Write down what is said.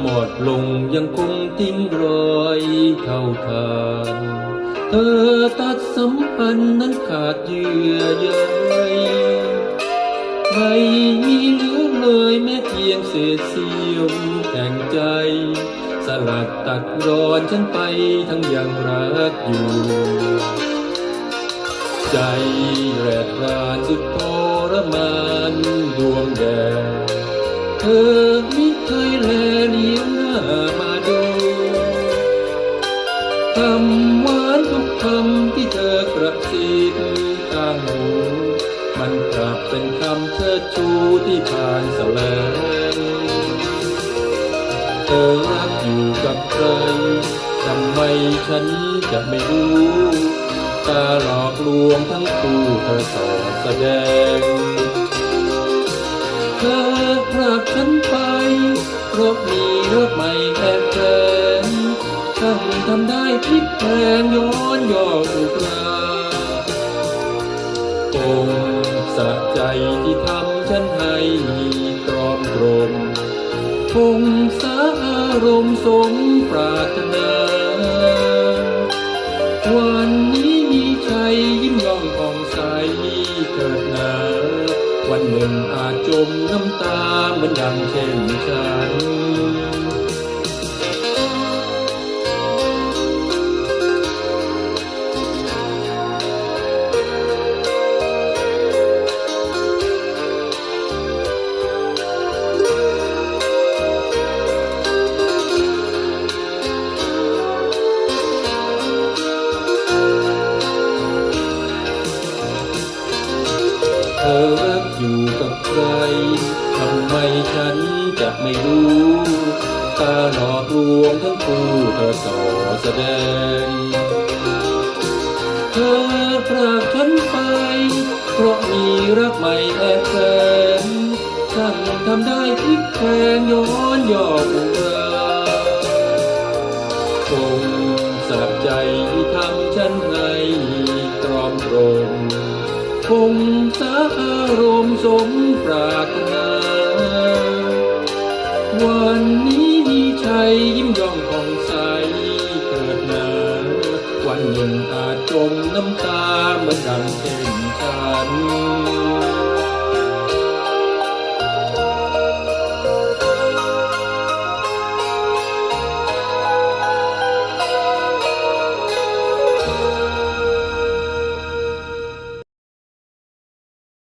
หมดลงยังคงทิ้งรอยเท่าทานเธอตัดสัมพันธ์นั้นขาดเยื่อใยไม่มีเหลือเลยแม้เพียงเศษเสี้ยวแห่งใจ สลัดตัดรอนฉันไปทั้งยังรักอยู่ ใจแรดรานสุดทรมานดวงแดงเธอ คำหวานทุกคำที่เธอกระซิบข้างหูมันกลับเป็นคำเชิดชูที่ผ่านแสลงเธอรักอยู่กับใครทำไมฉันจะไม่รู้ตาหลอกลวงทั้งคู่เธอสอดแสดงเธอพรากฉันไปราะมีรักใหม่แอบแฝง ช่างทำได้พลิกแพลงย้อนย่ออุกราคงสะใจที่ทำฉันให้ตรอมตรมคงสาอารมณ์สมปรารถนา วันนี้มีชัยยิ้มย่องผ่องใสเกิดนาวันหนึ่งอาจจมน้ำตาเหมือนดังเช่นฉัน อรักอยู่กับใครทำไมฉันจะไม่รู้ตาหลอกลวงทั้งคู่เธอส่อแสดง เธอพรากฉันไป เพราะมีรักใหม่แอบแฝงช่างทำได้พลิกแพงย้อนย่ออุราคงสะใจที่ทำฉันให้ตรอมตรม คงสาอารมสมปรารถนา วันนี้มีชัยยิ้มย่องผ่องใสเกิดนาวันหนึ่งอาจจมน้ำตาเหมือนดังเช่นกัน